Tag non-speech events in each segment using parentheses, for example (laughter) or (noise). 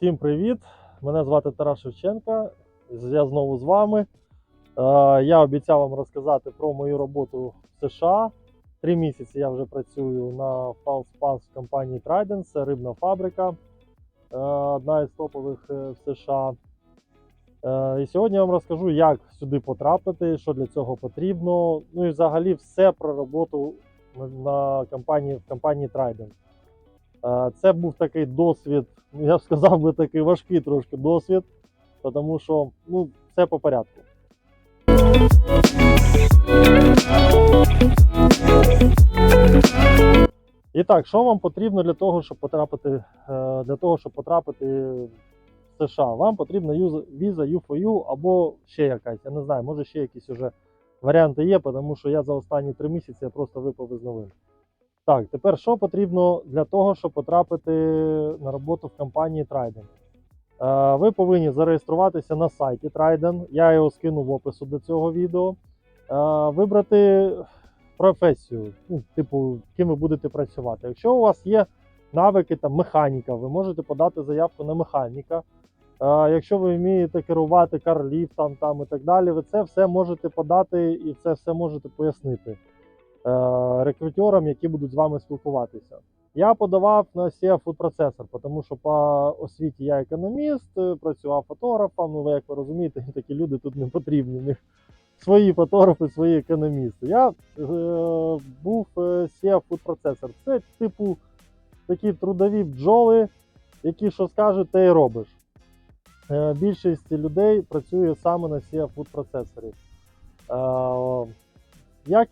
Всім привіт! Мене звати Тарас Шевченка. Я знову з вами. Е, Я обіцяв вам розказати про мою роботу в США. Три місяці я вже працюю на в компанії Trident, це рибна фабрика, е, одна із топових е, в США. І сьогодні я вам розкажу, як сюди потрапити, що для цього потрібно. Ну і взагалі все про роботу на компанії, в компанії Trident. Е, Це був такий досвід, ну, я б сказав би такий важкий трошки досвід, тому що ну, все по порядку. І так, що вам потрібно для того, щоб потрапити, е, для того, щоб потрапити в США? Вам потрібна віза U4U або ще якась. Я не знаю, може ще якісь уже варіанти є, тому що я за останні три місяці просто випав із новин. Так, тепер що потрібно для того, щоб потрапити на роботу в компанії Trident? Е, Ви повинні зареєструватися на сайті Trident. Я його скину в опису до цього відео. Е, Вибрати професію, ну, типу, ким ви будете працювати. Якщо у вас є навики там, механіка, ви можете подати заявку на механіка. Е, Якщо ви вмієте керувати карліфтом там і так далі, ви це все можете подати і це все можете пояснити рекрутерам, які будуть з вами спілкуватися. Я подавав на SEA Food Processor, тому що по освіті я економіст, е, працював фотографом. Ну, ви як ви розумієте, (laughs) такі люди тут не потрібні. В свої фотографи, свої економісти. Я е, був е, SEA Food Processor. Це типу такі трудові бджоли, які що скажуть, те й робиш. Е, більшість людей працює саме на SEA Food Processor. Е, як,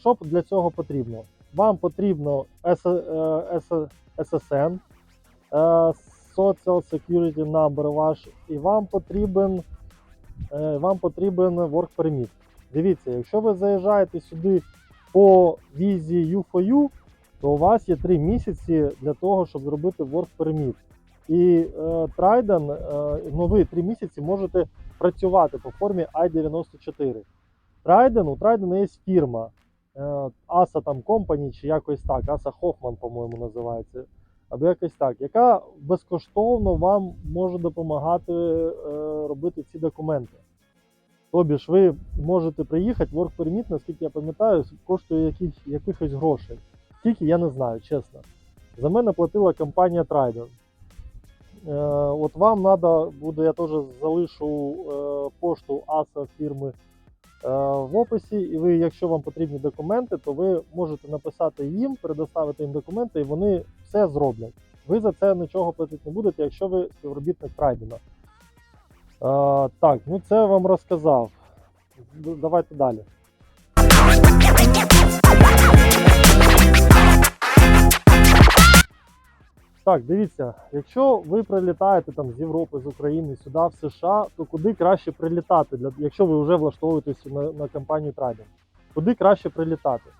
що для цього потрібно? Вам потрібно С- е, SSN, е, Social Security Number ваш, і вам потрібен, е, вам потрібен Work Permit. Дивіться, якщо ви заїжджаєте сюди по візі U4U, то у вас є 3 місяці для того, щоб зробити Work Permit. І е, ну ви 3 місяці можете працювати по формі I-94. Trident, у Trident є фірма е, Asa там Company чи якось так, Asa Hoffman, по-моєму, називається. Або якось так, яка безкоштовно вам може допомагати е, робити ці документи. Тобі ж ви можете приїхати, Work Permit, наскільки я пам'ятаю, коштує яких, якихось грошей. Скільки я не знаю, чесно. За мене платила компанія Trident. Е, от вам треба буде, я теж залишу е, пошту АСА фірми в описі, і ви, якщо вам потрібні документи, то ви можете написати їм, предоставити їм документи, і вони все зроблять. Ви за це нічого платити не будете, якщо ви співробітник Трайдена. Е, так, ну це я вам розказав. Давайте далі. Так, дивіться, якщо ви прилітаєте там з Європи, з України сюди, в США, то куди краще прилітати, для, якщо ви вже влаштовуєтесь на, на компанію Trident? Куди краще прилітати?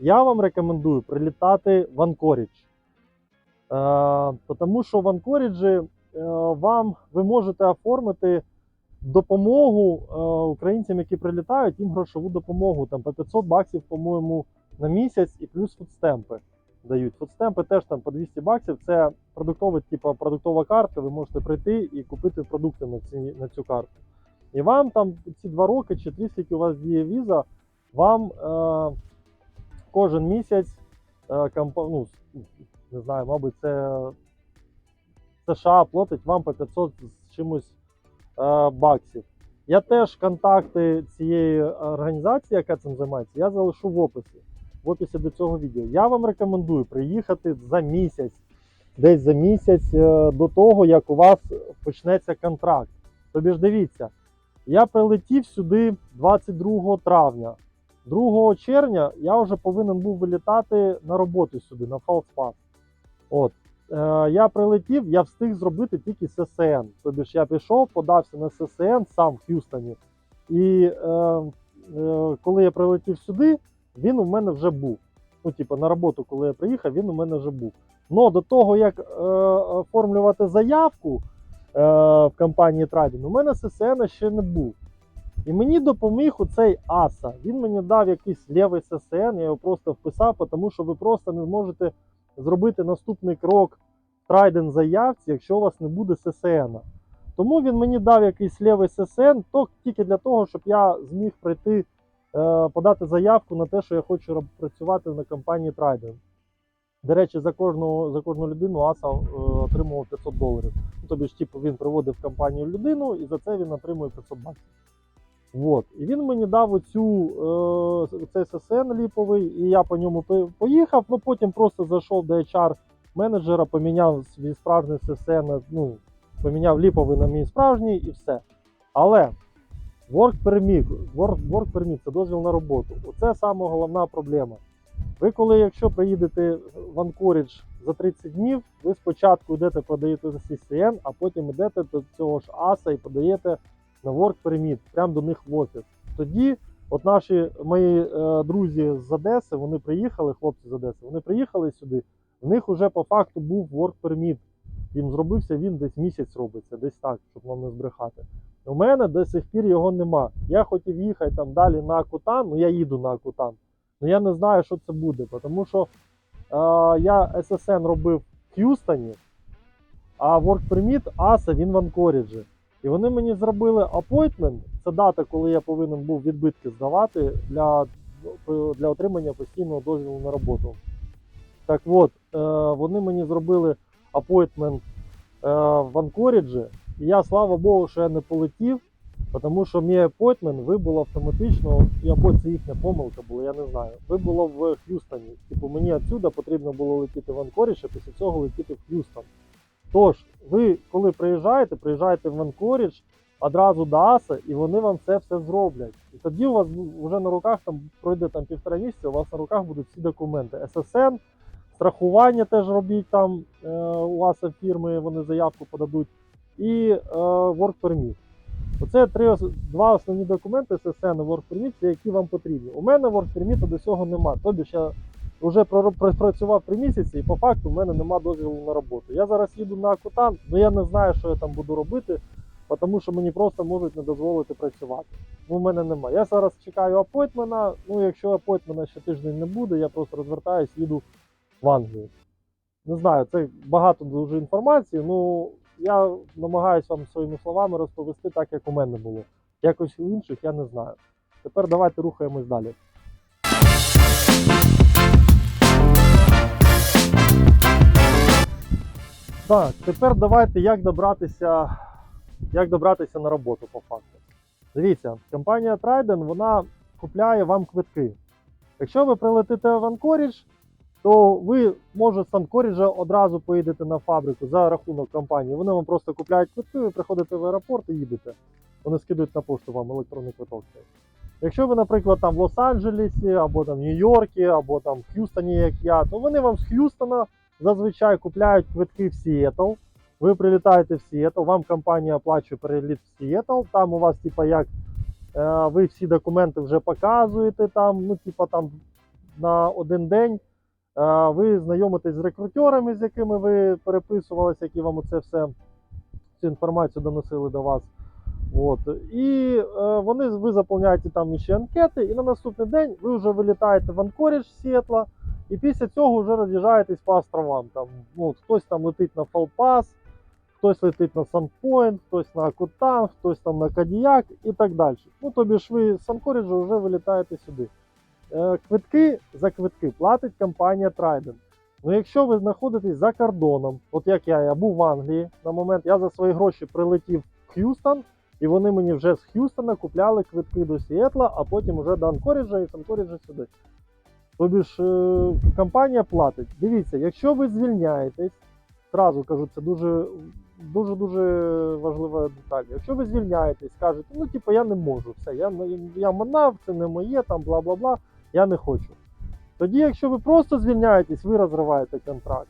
Я вам рекомендую прилітати в Анкорідж. Е, тому що в Анкоріджі е, вам ви можете оформити допомогу е, українцям, які прилітають, їм грошову допомогу. Там по 500 баксів, по-моєму, на місяць і плюс фудстемпи дають. Фудстемпи теж там по 200 баксів. Це продуктова, типу, продуктова картка. Ви можете прийти і купити продукти на, ці, на цю карту. І вам там ці два роки чи три, скільки у вас діє віза, вам е, кожен місяць е, компа, ну, не знаю, мабуть, це США платить вам по 500 з чимось е, баксів. Я теж контакти цієї організації, яка цим займається, я залишу в описі. В описі до цього відео. Я вам рекомендую приїхати за місяць, десь за місяць е, до того, як у вас почнеться контракт. Тобі ж дивіться, я прилетів сюди 22 травня. 2 червня я вже повинен був вилітати на роботу сюди, на Фалспас. От. Е, я прилетів, я встиг зробити тільки ССН. Тобі ж я пішов, подався на ССН сам в Х'юстоні. І е, е, коли я прилетів сюди, він у мене вже був. Ну, типу, на роботу, коли я приїхав, він у мене вже був. Но до того, як е, оформлювати заявку е, в компанії Trading, у мене ССН ще не був. І мені допоміг оцей Аса. Він мені дав якийсь лівий ССН, я його просто вписав, тому що ви просто не зможете зробити наступний крок Trident заявці, якщо у вас не буде ССН. Тому він мені дав якийсь лівий ССН, то тільки для того, щоб я зміг прийти, е, подати заявку на те, що я хочу працювати на компанії Trident. До речі, за кожну, за кожну людину Аса е, отримував 500 доларів. Ну, тобі ж, типу, він приводив компанію людину і за це він отримує 500 баксів. Вот. І він мені дав оцю е, ССН ліповий, і я по ньому поїхав. Ну потім просто зайшов до HR менеджера, поміняв свій справжній ССН, ну, поміняв ліповий на мій справжній і все. Але Work Permit, work, work permit це дозвіл на роботу. Оце саме головна проблема. Ви коли, якщо приїдете в Анкорідж за 30 днів, ви спочатку йдете подаєте за CCN, а потім йдете до цього ж АСА і подаєте на Work Permit, прямо до них в офіс. Тоді, от наші мої е, друзі з Одеси, вони приїхали, хлопці з Одеси, вони приїхали сюди. В них вже по факту був Work Permit. Їм зробився він десь місяць робиться, десь так, щоб вам не збрехати. У мене до сих пір його нема. Я хотів їхати там далі на Акутан, ну я їду на Акутан. Ну я не знаю, що це буде, тому що е, я SSN робив в Х'юстоні, а Work Permit ASA він в Анкоріджі. І вони мені зробили апойтмент. Це дата, коли я повинен був відбитки здавати для, для отримання постійного дозволу на роботу. Так от, е, вони мені зробили апойтмент в Анкоріджі, і я, слава Богу, що я не полетів, тому що мій апойтмент вибуло автоматично, або це їхня помилка була, я не знаю. Вибуло в Х'юстоні. Типу мені відсюди потрібно було летіти в Анкорідж, а після цього летіти в Х'юстон. Тож, ви, коли приїжджаєте, приїжджаєте в Анкорідж одразу до АСА, і вони вам це все зроблять. І тоді у вас вже на руках там пройде там півтора місяця, у вас на руках будуть всі документи. ССН, страхування теж робіть там е, у АСА фірми, вони заявку подадуть, і е, Work Permit. Оце три, два основні документи SSN і Work Permit, які вам потрібні. У мене Work Permit до цього нема. Тобі я вже пропрацював три місяці, і по факту в мене нема дозволу на роботу. Я зараз їду на Акутан, але я не знаю, що я там буду робити, тому що мені просто можуть не дозволити працювати. В мене немає. Я зараз чекаю апойтмена. Ну, якщо апойтмена ще тиждень не буде, я просто розвертаюсь, їду в Англію. Не знаю, це багато дуже інформації. Ну я намагаюся вам своїми словами розповісти так, як у мене було. Якось у інших я не знаю. Тепер давайте рухаємось далі. Так, тепер давайте як добратися, як добратися на роботу по факту. Дивіться, компанія Trident вона купляє вам квитки. Якщо ви прилетите в Анкорідж, то ви може з Анкоріджа одразу поїдете на фабрику за рахунок компанії. Вони вам просто купляють квитки, ви приходите в аеропорт і їдете. Вони скидують на пошту вам електронний квиток. Якщо ви, наприклад, там в Лос-Анджелесі, або там Нью-Йоркі, або там в Х'юстоні, як я, то вони вам з Х'юстона зазвичай купляють квитки в Сіетл. Ви прилітаєте в Сіетл, вам компанія оплачує переліт в Сіетл. Там у вас, типа, як е, ви всі документи вже показуєте там, ну, типа там на один день. Ви знайомитесь з рекрутерами, з якими ви переписувалися, які вам оце все цю інформацію доносили до вас. От. І е, вони ви заповняєте там ще анкети, і на наступний день ви вже вилітаєте в Анкорідж з Сіетла, і після цього вже роз'їжджаєтесь по островам. Там, ну, хтось там летить на Фалпас, хтось летить на Санпойнт, хтось на Акутан, хтось там на Кадіяк і так далі. Ну, тобі ж ви з Анкоріджа вже вилітаєте сюди. Е, Квитки за квитки платить компанія Trident. Ну, якщо ви знаходитесь за кордоном, от як я, я був в Англії на момент, я за свої гроші прилетів в Х'юстон, і вони мені вже з Х'юстона купляли квитки до Сіетла, а потім вже до Анкоріджа і з Анкоріджа сюди. Тобі ж е, компанія платить. Дивіться, якщо ви звільняєтесь, зразу кажу, це дуже дуже дуже важлива деталь. Якщо ви звільняєтесь, кажете, ну типу я не можу, все, я, я манав, це не моє, там бла бла бла, я не хочу. Тоді, якщо ви просто звільняєтесь, ви розриваєте контракт.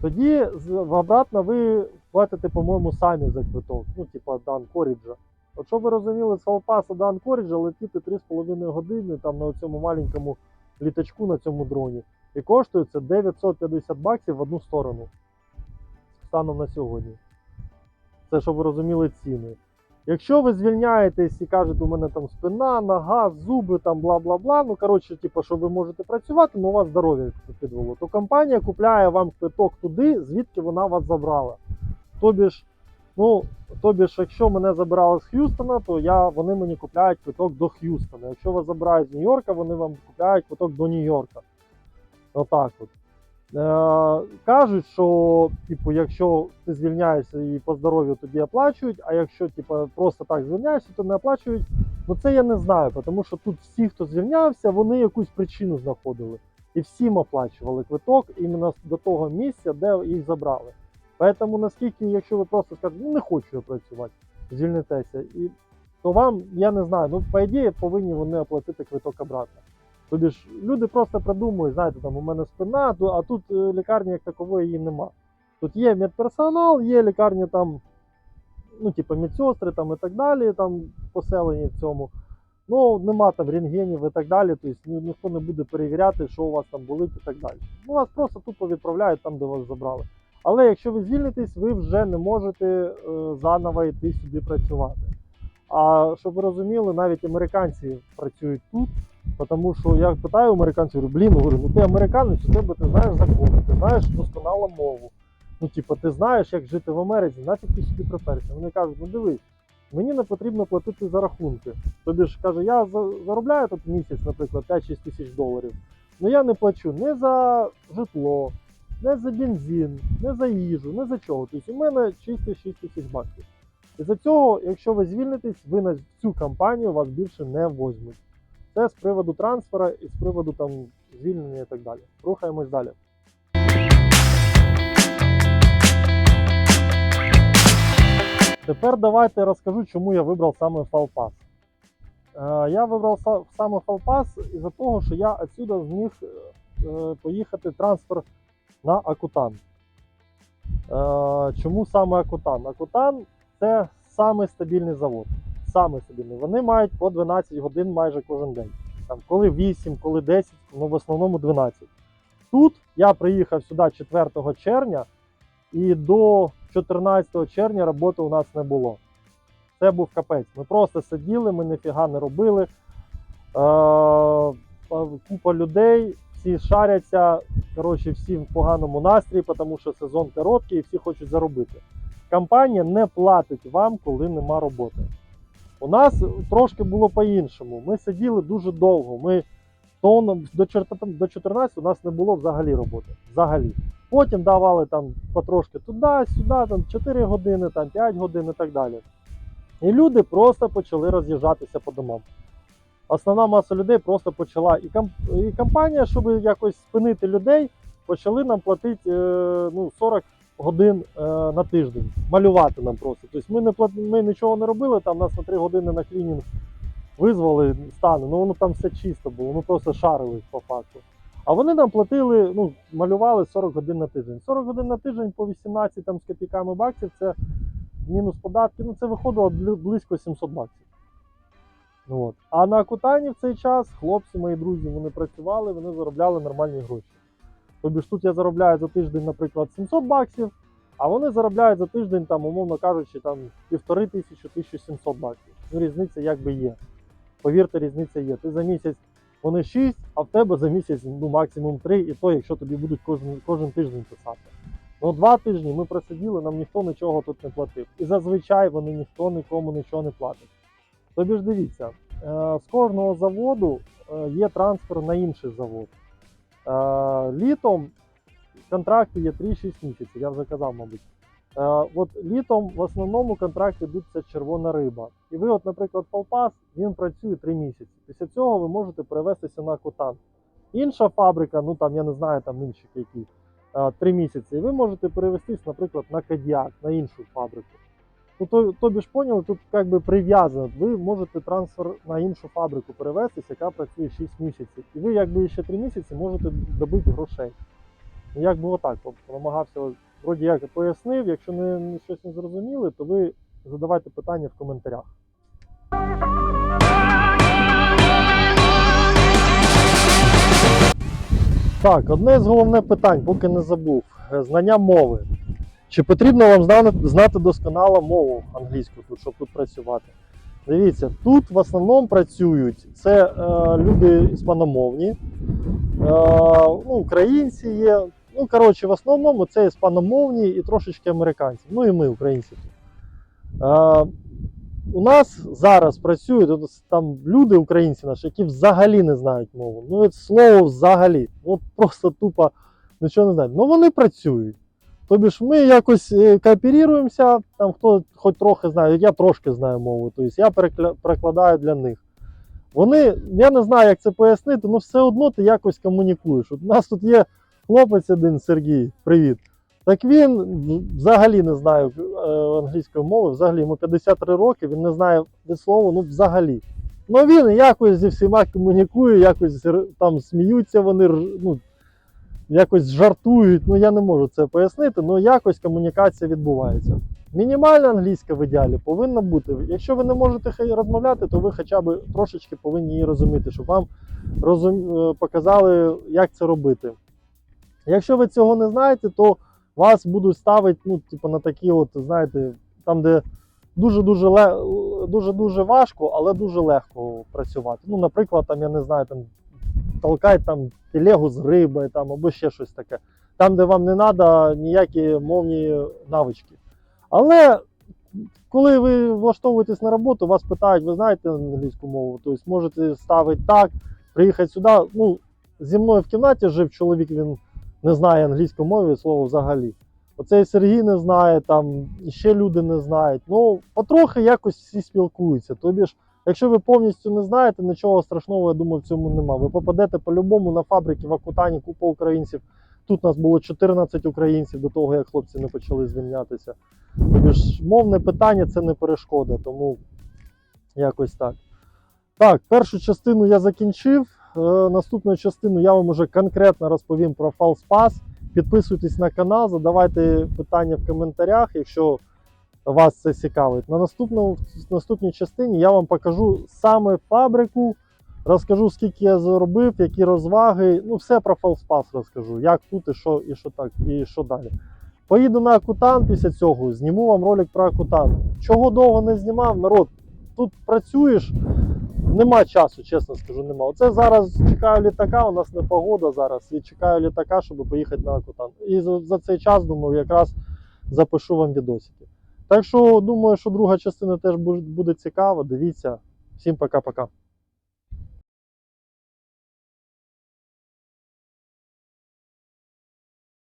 Тоді обратно ви платите, по-моєму, самі за квиток, ну, типа до Анкоріджа. От щоб ви розуміли, з Фалпаса до Анкоріджа летіти 3,5 години там на цьому маленькому літачку на цьому дроні. І коштує це 950 баксів в одну сторону. Станом на сьогодні. Це щоб ви розуміли ціни. Якщо ви звільняєтесь і кажете, у мене там спина, нога, зуби, там бла бла бла. Ну коротше, типу, що ви можете працювати, але у вас здоров'я підвело, то компанія купляє вам квиток туди, звідки вона вас забрала. Тобі ж, ну, тобі ж, якщо мене забирали з Х'юстона, то я, вони мені купляють квиток до Х'юстона. Якщо вас забирають з Нью-Йорка, вони вам купляють квиток до Нью-Йорка. Отак от. Е, кажуть, що типу, якщо ти звільняєшся і по здоров'ю тобі оплачують, а якщо типу, просто так звільняєшся, то не оплачують. Ну це я не знаю, тому що тут всі, хто звільнявся, вони якусь причину знаходили. І всім оплачували квиток іменно до того місця, де їх забрали. Тому наскільки, якщо ви просто скажете, ну не хочу я працювати, звільнитеся, і, то вам, я не знаю, ну по ідеї повинні вони оплатити квиток обратно. Тобі ж люди просто придумують, знаєте, там у мене спина, а тут е, лікарні як такової її нема. Тут є медперсонал, є лікарні там, ну, типу, медсестри там і так далі, там поселені в цьому. Ну, нема там рентгенів і так далі, тобто ніхто не буде перевіряти, що у вас там болить і так далі. Ну, вас просто тупо відправляють там, де вас забрали. Але якщо ви звільнитесь, ви вже не можете е, заново йти сюди працювати. А щоб ви розуміли, навіть американці працюють тут, тому що я питаю американців, говорю, блін, говорю, ну ти американець, у тебе ти знаєш закони, ти знаєш досконало мову. Ну, типу, ти знаєш, як жити в Америці, нафіг ти сюди приперся. Вони кажуть, ну дивись, мені не потрібно платити за рахунки. Тобі ж каже, я заробляю тут місяць, наприклад, 5-6 тисяч доларів. Ну я не плачу не за житло, не за бензин, не за їжу, не за чого. Тобто у мене чисто 6 тисяч баксів. І за цього, якщо ви звільнитесь, ви на цю компанію вас більше не возьмуть. Це з приводу трансфера і з приводу там звільнення і так далі. Рухаємось далі. Тепер давайте розкажу, чому я вибрав саме FallPass. Е, Я вибрав саме FallPass із-за того, що я відсюди зміг е, поїхати трансфер на Акутан. Е, Чому саме Акутан? Акутан це самий стабільний завод. Самий стабільний. Вони мають по 12 годин майже кожен день. Там, коли 8, коли 10, ну в основному 12. Тут я приїхав сюди 4 червня, і до 14 червня роботи у нас не було. Це був капець. Ми просто сиділи, ми ніфіга не робили. Е, купа людей, всі шаряться. Коротше, всі в поганому настрої, тому що сезон короткий і всі хочуть заробити. Компанія не платить вам, коли нема роботи. У нас трошки було по-іншому. Ми сиділи дуже довго. Ми то до 14 у нас не було взагалі роботи. Взагалі. Потім давали там потрошки туди, сюди, там 4 години, там 5 годин і так далі. І люди просто почали роз'їжджатися по домам. Основна маса людей просто почала. І, кам... і компанія, щоб якось спинити людей, почали нам платити е, ну, 40 годин е, на тиждень. Малювати нам просто. Тобто ми, не плат... ми нічого не робили, там нас на 3 години на клінінг визвали стани. Ну воно там все чисто було, ми просто шарили по факту. А вони нам платили, ну, малювали 40 годин на тиждень. 40 годин на тиждень по 18 там, з копійками баксів, це мінус податки, ну це виходило близько 700 баксів. Ну, от. А на Кутані в цей час хлопці, мої друзі, вони працювали, вони заробляли нормальні гроші. Тобі ж тут я заробляю за тиждень, наприклад, 700 баксів, а вони заробляють за тиждень, там, умовно кажучи, там півтори тисячі, 1700 баксів. Ну, різниця якби є. Повірте, різниця є. Ти за місяць вони 6, а в тебе за місяць ну, максимум 3, і то, якщо тобі будуть кожен, кожен тиждень писати. Ну, два тижні ми просиділи, нам ніхто нічого тут не платив. І зазвичай вони ніхто нікому нічого не платить. Тобі ж дивіться, е, з кожного заводу е, є трансфер на інший завод. Е, Літом контракти є 3-6 місяців, я вже казав, мабуть. Е, От літом в основному контракти йдуть це червона риба. І ви, от, наприклад, Полпас, він працює 3 місяці. Після цього ви можете перевестися на Котан. Інша фабрика, ну там я не знаю, там інші які, е, 3 місяці. І ви можете перевестись, наприклад, на Кадіак, на іншу фабрику. Ну, то, тобі ж поняли, тут як би прив'язано. Ви можете трансфер на іншу фабрику перевестись, яка працює 6 місяців. І ви якби ще 3 місяці можете добити грошей. Ну, як би отак, намагався, вроді як пояснив. Якщо не щось не зрозуміли, то ви задавайте питання в коментарях. Так, одне з головних питань, поки не забув. Е, Знання мови. Чи потрібно вам знати, знати досконало мову англійську тут, щоб тут працювати? Дивіться, тут в основному працюють це е, люди іспаномовні, е, ну, українці є. Ну, коротше, в основному це іспаномовні і трошечки американці. Ну і ми, українці. Е, у нас зараз працюють там люди, українці наші, які взагалі не знають мову. Ну, від слово взагалі. От просто тупо нічого не знають. Ну вони працюють. Тобі ж ми якось е, кооперуємося, там хто хоч трохи знає, я трошки знаю мову, тобто я перекладаю для них. Вони, я не знаю, як це пояснити, але все одно ти якось комунікуєш. От у нас тут є хлопець один Сергій, привіт. Так він взагалі не знає е, англійської мови, взагалі йому 53 роки, він не знає від слова, ну взагалі. Ну він якось зі всіма комунікує, якось там сміються вони, ну, якось жартують. Ну я не можу це пояснити, але якось комунікація відбувається. Мінімальна англійська в ідеалі повинна бути. Якщо ви не можете розмовляти, то ви хоча б трошечки повинні її розуміти, щоб вам розум... е, показали, як це робити. Якщо ви цього не знаєте, то вас будуть ставити ну, типу, на такі, от, знаєте, там, де дуже-дуже ле... дуже-дуже важко, але дуже легко працювати. Ну, наприклад, там, я не знаю, там толкають там телегу з риби там, або ще щось таке. Там, де вам не треба ніякі мовні навички. Але коли ви влаштовуєтесь на роботу, вас питають, ви знаєте англійську мову, тобто можете ставити так, приїхати сюди. Ну, зі мною в кімнаті жив чоловік, він не знає англійської мови слова взагалі. Оцей Сергій не знає, там ще люди не знають. Ну, потрохи якось всі спілкуються. Тобі ж, якщо ви повністю не знаєте, нічого страшного, я думаю, в цьому нема. Ви попадете по-любому на фабрики в Акутані, купа українців. Тут нас було 14 українців до того, як хлопці не почали звільнятися. Тобі ж мовне питання це не перешкода, тому якось так. Так, першу частину я закінчив. Е, наступну частину я вам уже конкретно розповім про FalsePass. Підписуйтесь на канал, задавайте питання в коментарях, якщо вас це цікавить. На наступному, наступній частині я вам покажу саме фабрику, розкажу, скільки я заробив, які розваги. Ну, все про FalsePass розкажу, як тут і що, і що так, і що далі. Поїду на Акутан після цього, зніму вам ролик про Акутан. Чого довго не знімав, народ, тут працюєш, нема часу, чесно скажу, нема. Оце зараз чекаю літака, у нас не погода зараз, і чекаю літака, щоб поїхати на Акутан. І за цей час, думаю, якраз запишу вам відосики. Так що думаю, що друга частина теж буде цікава. Дивіться. Всім пока-пока.